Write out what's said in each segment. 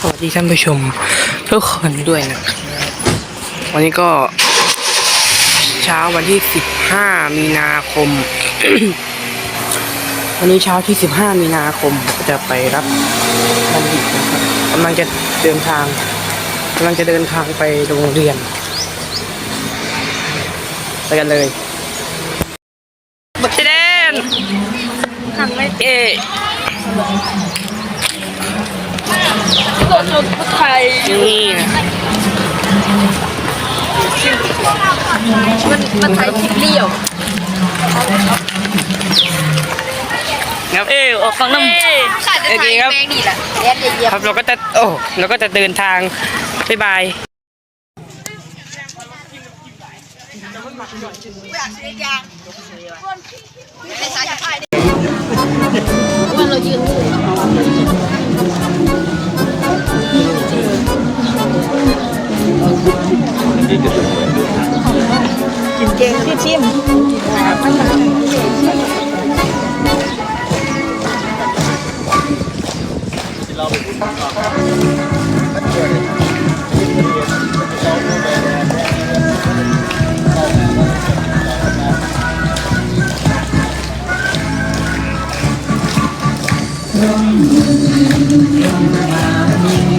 สวัสดีท่านผู้ชมทุกคนด้วยนะครับวันนี้ก็เช้าวันที่ 15 มีนาคม วันนี้เช้าที่ 15 มีนาคมจะไปรับบัณฑิตนะครับกำลังจะเดินทางกำลังจะเดินทางไปโรงเรียนไปกันเลยบักเดนทำไม่เอะ โดนชนไทยนี่นะมันมันไทยคลิปเลี้ยวครับเออออกฟังน้ำขาดจะไทยแมงดีแหละแย่เยียบครับเราก็จะโอ้เราก็จะเดินทางบ๊ายบายวัน ร่มร่มบารมี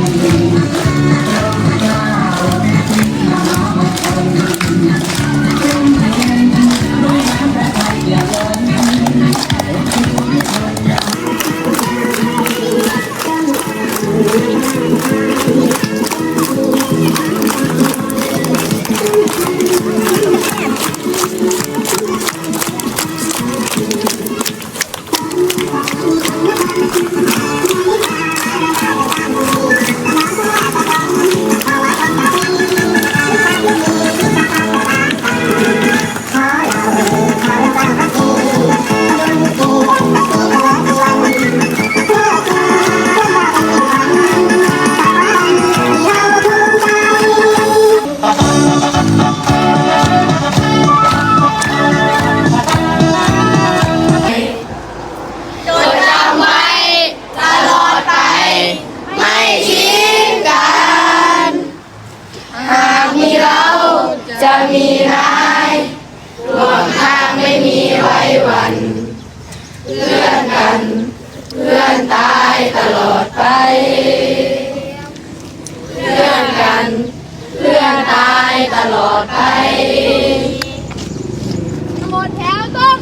หมดแถวต้อง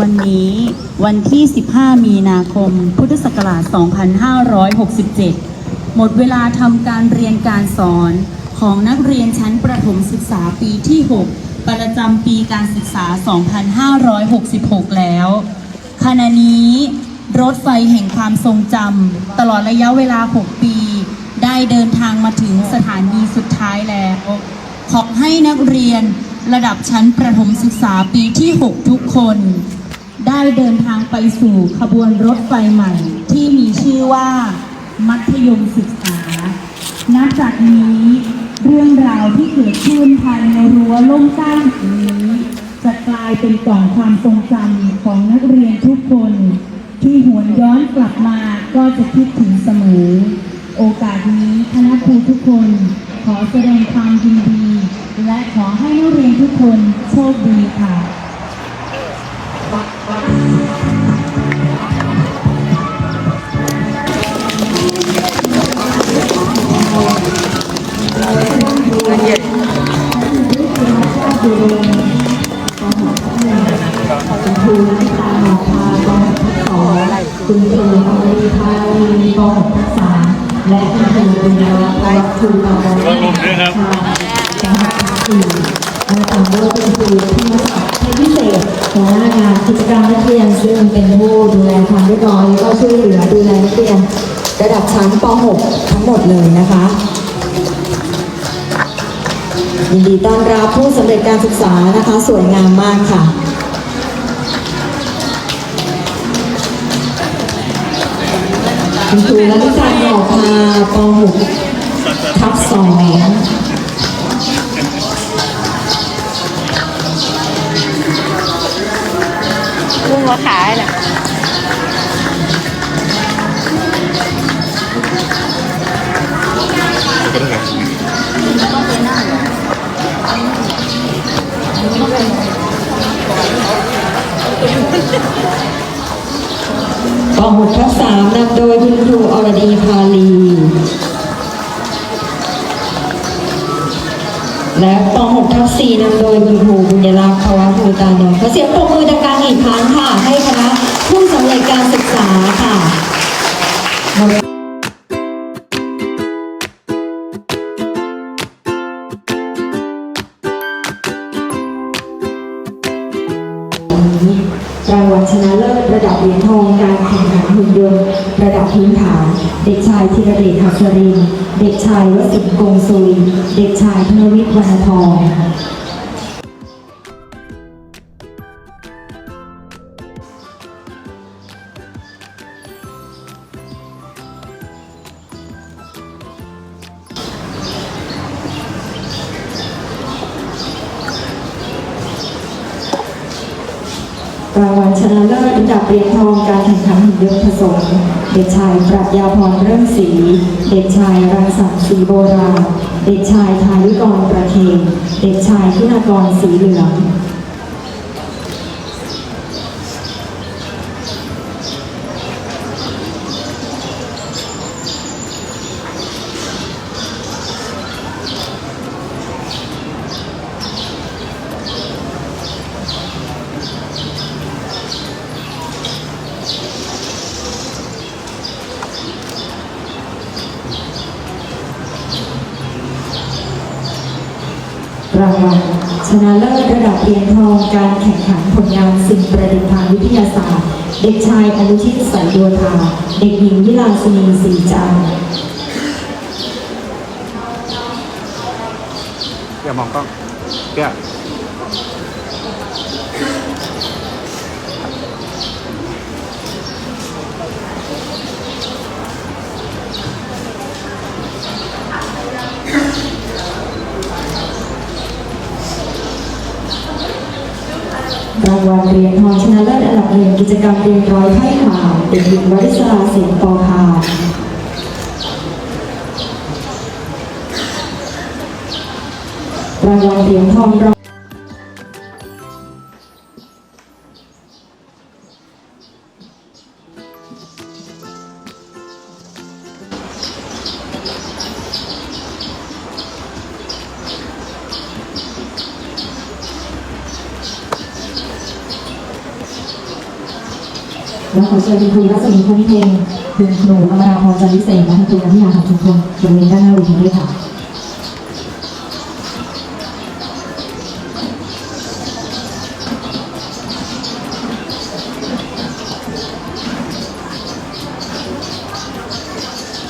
วันนี้วันที่ 15 มีนาคม พุทธศักราช 2567 หมดเวลาทำการเรียนการสอนของนักเรียนชั้นประถมศึกษาปีที่ 6 ประจำปีการศึกษา 2566 แล้วขณะนี้รถไฟแห่งความทรงจำตลอดระยะเวลา 6 ปี ได้เดินทางมาถึงสถานีสุดท้ายแล้ว ขอให้นักเรียนระดับชั้นประถมศึกษาปีที่ 6 ทุกคน ได้เดินทางไปสู่ขบวนรถไฟใหม่ ที่มีชื่อว่า มัธยมศึกษา นับจากนี้เรื่องราวที่เกิดขึ้นภายในรั้วล่มใต้แห่งนี้ จะกลายเป็นกล่องความทรงจำของนักเรียนทุกคน ที่หวนย้อนกลับมาก็จะคิดถึงเสมอ คน ขอแสดงความยินดี และขอให้นักเรียนทุกคนโชคดีค่ะคุณครูนิตาหมอพากองทัพสองคุณครูอริทาวีกองทัพสาม และคุณครูบุญยวัฒน์ครูกองทัพห้าจังหวัดสี่และตามด้วยคุณครูที่มาสอนให้พิเศษหัวหน้างานกิจกรรมนักเรียนซึ่งเป็นผู้ดูแลความเรียบร้อยแล้วก็ช่วยเหลือดูแลนักเรียนระดับชั้นป .6 ทั้งหมดเลยนะคะยินดีต้อนรับผู้สำเร็จการศึกษานะคะ สวยงามมากค่ะ คุณครูและวิจารออกมาปหกทับสองกุ้งก็ขายแหละก็ได้ไง ป .6 ทับ3นำโดยคุณครูอรดีพาลี และป .6 ทับ4นำโดยคุณครูบุญยรักษ์ภาวะภูตานนท์ขอเสียงปรบมือดังๆอีกครั้งค่ะ ให้คณะผู้สำเร็จการศึกษาค่ะรางวัลชนะเลิศระดับเหรียญทองการ แข่งขันหุ่นยนต์ระดับพื้นฐาน เด็กชายธีรเดชหัสริน เด็กชายวสินทร์กงซุย เด็กชายธนวิทย์วรรณทองรางวัลชนะเลิศ ระดับเหรียญทองการแข่งขันหุ่นยนต์ผสม เด็กชายปรัชญาพรเรื่องสี เด็กชายรังสรรค์สีโบราณ เด็กชายทายุกรประเคนเด็กชายคุณากรสีเหลือง รางวัลชนะเลิศระดับเหรียญทองการแข่งขันผลงานสิ่งประดิษฐ์ทางวิทยาศาสตร์ เด็กชายอนุชิตสายโยธาเด็กหญิงวิลาสินีศรีจันทร์อย่ามองกล้องเพื่อางวัลเหรียญทองชนะเลิศอันดับหนึ่งกิจกรรมเรียนร้อยไพ่ข่าวเด็กหญิงวริศราเสนปอพารางวัลเหรียญทองรอง ขอเชิญคุณครูรัศมีคุ้มเพลงคุณครูอมราพรจันวิเศษและคุณครูอภิญญาของชุมชนบริเวณด้านหน้าเวทีด้วยค่ะ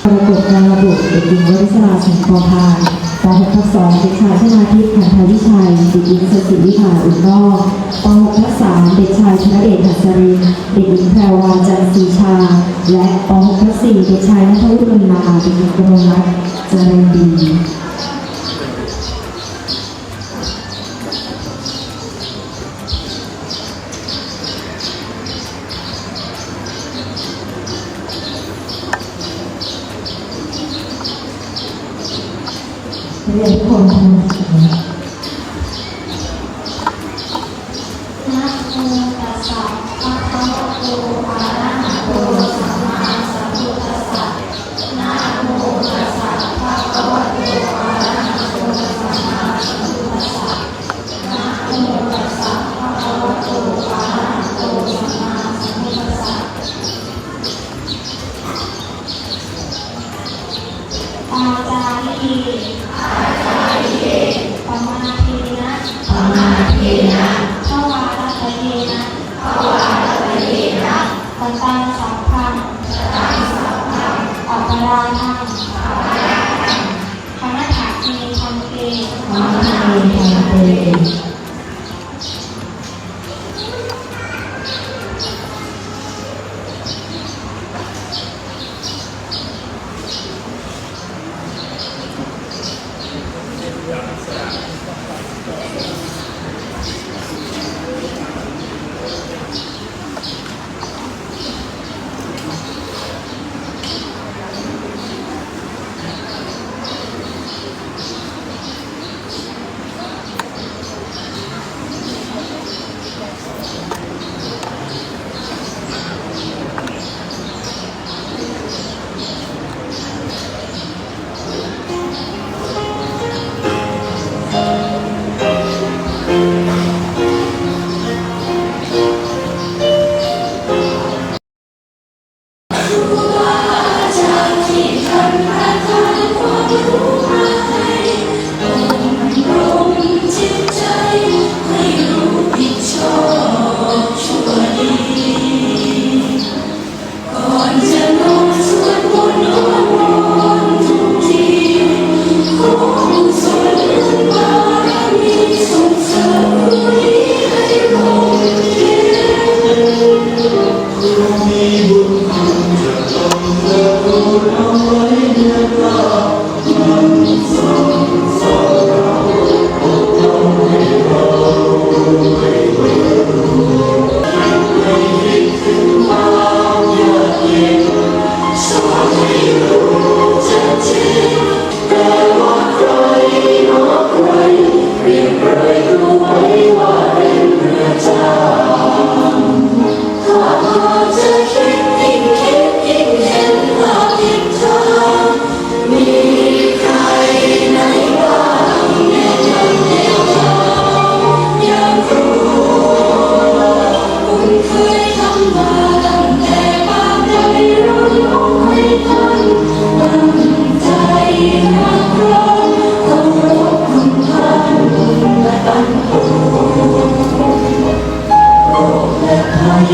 ปรากฏการระบุเด็กหญิงวริศราสิงห์พอพาน ป .6 ทับ2เด็กชายชนาทิพย์ขันธวิชัยเด็กหญิงสศิวิภาอุ่นนอกป .6 ทับ3เด็กชายชนะเดชหัสรินทร์เด็กหญิงแพรวาจันทร์ศรีชา และป .6 ทับ4เด็กชายนัทวุฒิมาเด็กหญิงกมลรัตน์เจริญดี เรียนทุกคนทำ อาจารีอาจารีปมาทีนะปมาทีนะทวารัตเยนะทวารัตเยนะปัตตังสัพพังปัตตังสัพพังอัปปราทังอัปปราทังคณะถาคีคันเต มหาเรียนทา Senhor.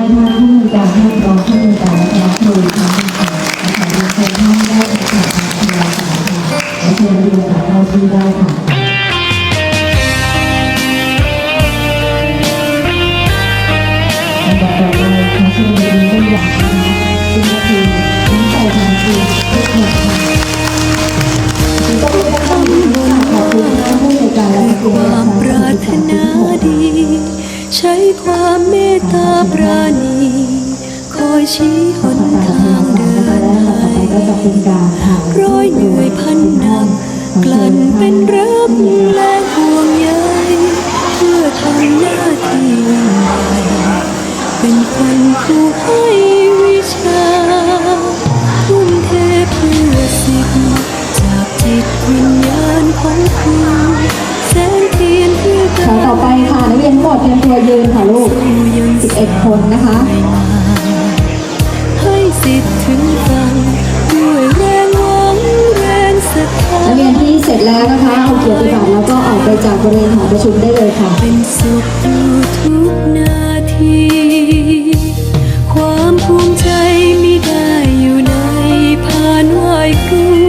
ให้ท่านผู้การให้รองผู้การ เมตตาปราณีคอยชี้หนทางเดินไปร้อยเหนื่อยพันหนักกลั่นเป็นรักและห่วงใยเพื่อทำหน้าที่ใหญ่เป็นคนผู้ให้วิชาทุ่มเทเพื่อสิทธิ์จากจิตวิญญาณของครูาวต่อไปค่ะนักเรียนทั้งหมดเตรียมตัวยืนค่ะลูกยัง11 คนนะคะให้สิทธิ์ถึงฟังด้วยแรงหวังแรงศรัทธานักเรียนที่เสร็จแล้วนะคะเอาเกียรติบัตรแล้วก็ออกไปจากบริเวณหอประชุมได้เลยค่ะเป็นสุขอยู่ทุกนาที ความภูมิใจไม่ได้อยู่ในผ่านไหวครู